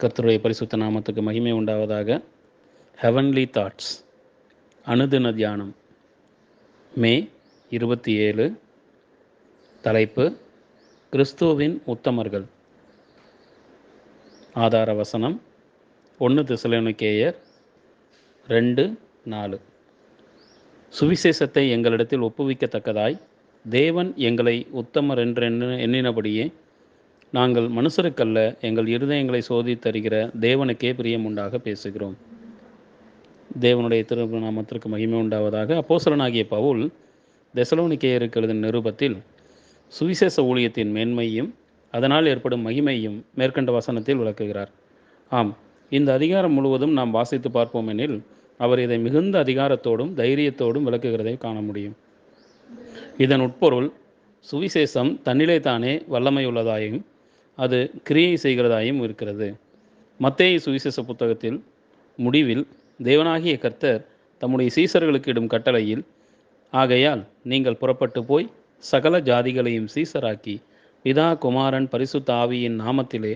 கர்த்தருடைய பரிசுத்த நாமத்துக்கு மகிமை உண்டாவதாக. ஹெவன்லி தாட்ஸ் அனுதின தியானம். மே இருபத்தி ஏழு. தலைப்பு கிறிஸ்துவின் உத்தமர்கள். ஆதார வசனம் ஒன்று திசலனுக்கேயர் ரெண்டு நாலு. சுவிசேஷத்தை எங்களிடத்தில் ஒப்புவிக்கத்தக்கதாய் தேவன் எங்களை உத்தமர் என்று எண்ணினபடியே நாங்கள் மனுஷருக்கல்ல எங்கள் இருதயங்களை சோதித்தருகிற தேவனுக்கே பிரியம் உண்டாக பேசுகிறோம். தேவனுடைய திருநாமத்திற்கு மகிமை உண்டாவதாக அப்போசலனாகிய பவுல் தெசலோனிக்கேயருக்கு எழுதின நிருபத்தில் சுவிசேஷ ஊழியத்தின் மேன்மையும் அதனால் ஏற்படும் மகிமையும் மேற்கண்ட வசனத்தில் விளக்குகிறார். ஆம் இந்த அதிகாரம் முழுவதும் நாம் வாசித்து பார்ப்போம் எனில் அவர் இதை மிகுந்த அதிகாரத்தோடும் தைரியத்தோடும் விளக்குகிறதை காண முடியும். இதன் உட்பொருள் சுவிசேஷம் தன்னிலே தானே வல்லமையுள்ளதாயும் அது கிரியை செய்கிறதாயும் இருக்கிறது. மத்தேயு சுவிசேஷ புத்தகத்தில் முடிவில் தேவனாகிய கர்த்தர் தம்முடைய சீசர்களுக்கு இடும் கட்டளையில் ஆகையால் நீங்கள் புறப்பட்டு போய் சகல ஜாதிகளையும் சீசராக்கி பிதா குமாரன் பரிசுத்த ஆவியின் நாமத்திலே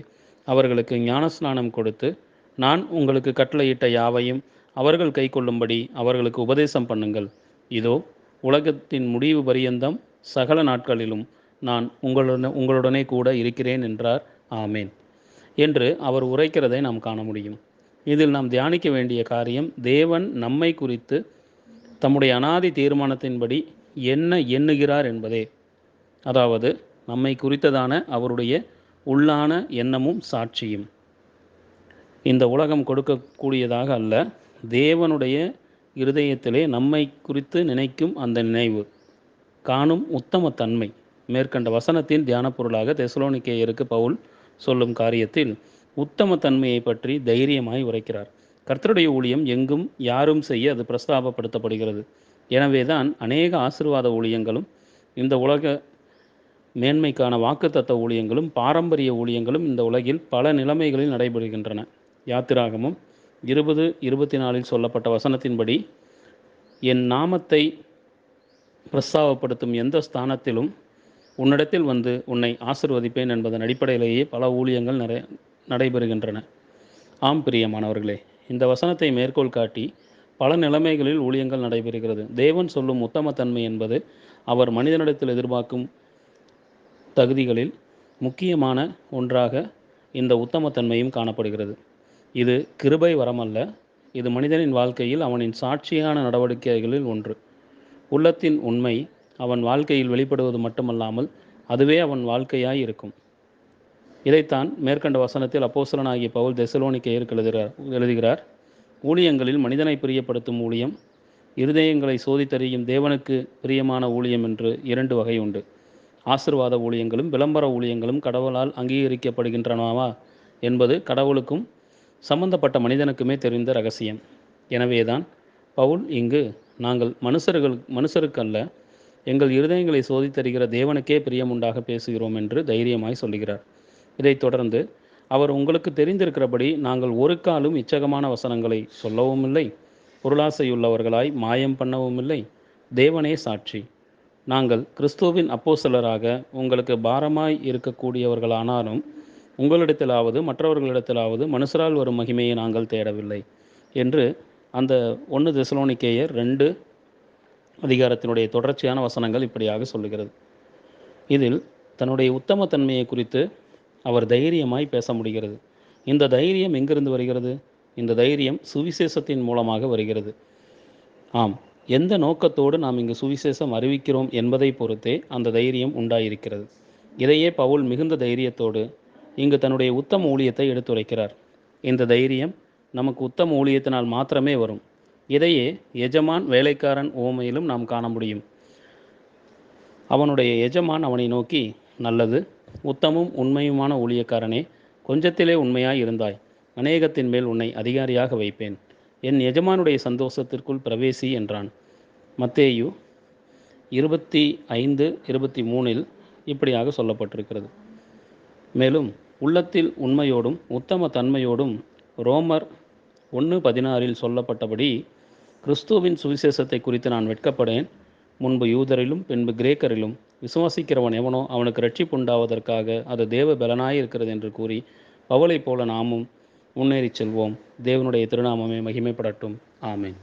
அவர்களுக்கு ஞானஸ்நானம் கொடுத்து நான் உங்களுக்கு கட்டளையிட்ட யாவையும் அவர்கள் கைக்கொள்ளும்படி அவர்களுக்கு உபதேசம் பண்ணுங்கள். இதோ உலகத்தின் முடிவு பரியந்தம் சகல நாட்களிலும் நான் உங்களுடன் உங்களுடனே கூட இருக்கிறேன் என்றார். ஆமேன். என்று அவர் உரைக்கிறதை நாம் காண முடியும். இதில் நாம் தியானிக்க வேண்டிய காரியம் தேவன் நம்மை குறித்து தம்முடைய அனாதி தீர்மானத்தின்படி என்ன எண்ணுகிறார் என்பதே. அதாவது நம்மை குறித்ததான அவருடைய உள்ளான எண்ணமும் சாட்சியும். இந்த உலகம் கொடுக்கக்கூடியதாக அல்ல தேவனுடைய இருதயத்திலே நம்மை குறித்து நினைக்கும் அந்த நினைவு காணும் உத்தம தன்மை. மேற்கண்ட வசனத்தின் தியான பொருளாக தெசலோனிக்கேயருக்கு பவுல் சொல்லும் காரியத்தில் உத்தம தன்மையை பற்றி தைரியமாய் உரைக்கிறார். கர்த்தருடைய ஊழியம் எங்கும் யாரும் செய்ய அது பிரஸ்தாபப்படுத்தப்படுகிறது. எனவேதான் அநேக ஆசிர்வாத ஊழியங்களும் இந்த உலக மேன்மைக்கான வாக்குத்தத்த ஊழியங்களும் பாரம்பரிய ஊழியங்களும் இந்த உலகில் பல நிலைமைகளில் நடைபெறுகின்றன. யாத்திராகமும் இருபது இருபத்தி நாலில் சொல்லப்பட்ட வசனத்தின்படி என் நாமத்தை பிரஸ்தாபப்படுத்தும் எந்த ஸ்தானத்திலும் உன்னிடத்தில் வந்து உன்னை ஆசிர்வதிப்பேன் என்பதன் அடிப்படையிலேயே பல ஊழியங்கள் நிறை நடைபெறுகின்றன. ஆம் பிரியமானவர்களே இந்த வசனத்தை மேற்கோள் காட்டி பல நிலைமைகளில் ஊழியங்கள் நடைபெறுகிறது. தேவன் சொல்லும் உத்தமத்தன்மை என்பது அவர் மனிதனிடத்தில் எதிர்பார்க்கும் தகுதிகளில் முக்கியமான ஒன்றாக இந்த உத்தமத்தன்மையும் காணப்படுகிறது. இது கிருபை வரமல்ல இது மனிதனின் வாழ்க்கையில் அவனின் சாட்சியான நடவடிக்கைகளில் ஒன்று. உள்ளத்தின் உண்மை அவன் வாழ்க்கையில் வெளிப்படுவது மட்டுமல்லாமல் அதுவே அவன் வாழ்க்கையாய் இருக்கும் இதைத்தான் மேற்கண்ட வசனத்தில் அப்போசலனாகிய பவுல் தெசலோனிக்கேயருக்கு எழுதுகிறார் எழுதுகிறார் ஊழியங்களில் மனிதனை பிரியப்படுத்தும் ஊழியம் இருதயங்களை சோதித்தறியும் தேவனுக்கு பிரியமான ஊழியம் என்று இரண்டு வகை உண்டு. ஆசிர்வாத ஊழியங்களும் விளம்பர ஊழியங்களும் கடவுளால் அங்கீகரிக்கப்படுகின்றனவா என்பது கடவுளுக்கும் சம்பந்தப்பட்ட மனிதனுக்குமே தெரிந்த ரகசியம். எனவேதான் பவுல் இங்கு நாங்கள் மனுஷர்கள் மனுஷருக்கல்ல எங்கள் இருதயங்களை சோதித்தருகிற தேவனுக்கே பிரியமுண்டாக பேசுகிறோம் என்று தைரியமாய் சொல்லுகிறார். இதைத் தொடர்ந்து அவர் உங்களுக்கு தெரிந்திருக்கிறபடி நாங்கள் ஒரு காலும் இச்சகமான வசனங்களை சொல்லவும் இல்லை பொருளாசையுள்ளவர்களாய் மாயம் பண்ணவும் இல்லை தேவனே சாட்சி. நாங்கள் கிறிஸ்துவின் அப்போசலராக உங்களுக்கு பாரமாய் இருக்கக்கூடியவர்களானாலும் உங்களிடத்திலாவது மற்றவர்களிடத்திலாவது மனுஷரால் வரும் மகிமையை நாங்கள் தேடவில்லை என்று அந்த ஒன்று திசலோனிக்கேயர் ரெண்டு அதிகாரத்தினுடைய தொடர்ச்சியான வசனங்கள் இப்படியாக சொல்லுகிறது. இதில் தன்னுடைய உத்தமத்தன்மையை குறித்து அவர் தைரியமாய் பேச முடிகிறது. இந்த தைரியம் எங்கிருந்து வருகிறது? இந்த தைரியம் சுவிசேஷத்தின் மூலமாக வருகிறது. ஆம் எந்த நோக்கத்தோடு நாம் இங்கு சுவிசேஷம் அறிவிக்கிறோம் என்பதை பொறுத்தே அந்த தைரியம் உண்டாயிருக்கிறது. இதையே பவுல் மிகுந்த தைரியத்தோடு இங்கு தன்னுடைய உத்தம ஊழியத்தை எடுத்துரைக்கிறார். இந்த தைரியம் நமக்கு உத்தம ஊழியத்தினால் மாத்திரமே வரும். இதையே எஜமான் வேலைக்காரன் ஓமையிலும் நாம் காண முடியும். அவனுடைய எஜமான் அவனை நோக்கி நல்லது உத்தமும் உண்மையுமான ஊழியக்காரனே கொஞ்சத்திலே உண்மையாய் இருந்தாய். அநேகத்தின் மேல் உன்னை அதிகாரியாக வைப்பேன். என் எஜமானுடைய சந்தோஷத்திற்குள் பிரவேசி என்றான். மத்தேயு இருபத்தி ஐந்து இருபத்தி மூணில் இப்படியாக சொல்லப்பட்டிருக்கிறது. மேலும் உள்ளத்தில் உண்மையோடும் உத்தம தன்மையோடும் ரோமர் ஒன்று பதினாறில் சொல்லப்பட்டபடி கிறிஸ்துவின் சுவிசேஷத்தை குறித்து நான் வெட்கப்படேன். முன்பு யூதரிலும் பின்பு கிரேக்கரிலும். விசுவாசிக்கிறவன் எவனோ அவனுக்கு ரட்சிப்பு உண்டாவதற்காக அது தேவ பலனாயிருக்கிறது என்று கூறி பவுலைப் போல நாமும் முன்னேறிச் செல்வோம். தேவனுடைய திருநாமமே மகிமைப்படட்டும். ஆமேன்.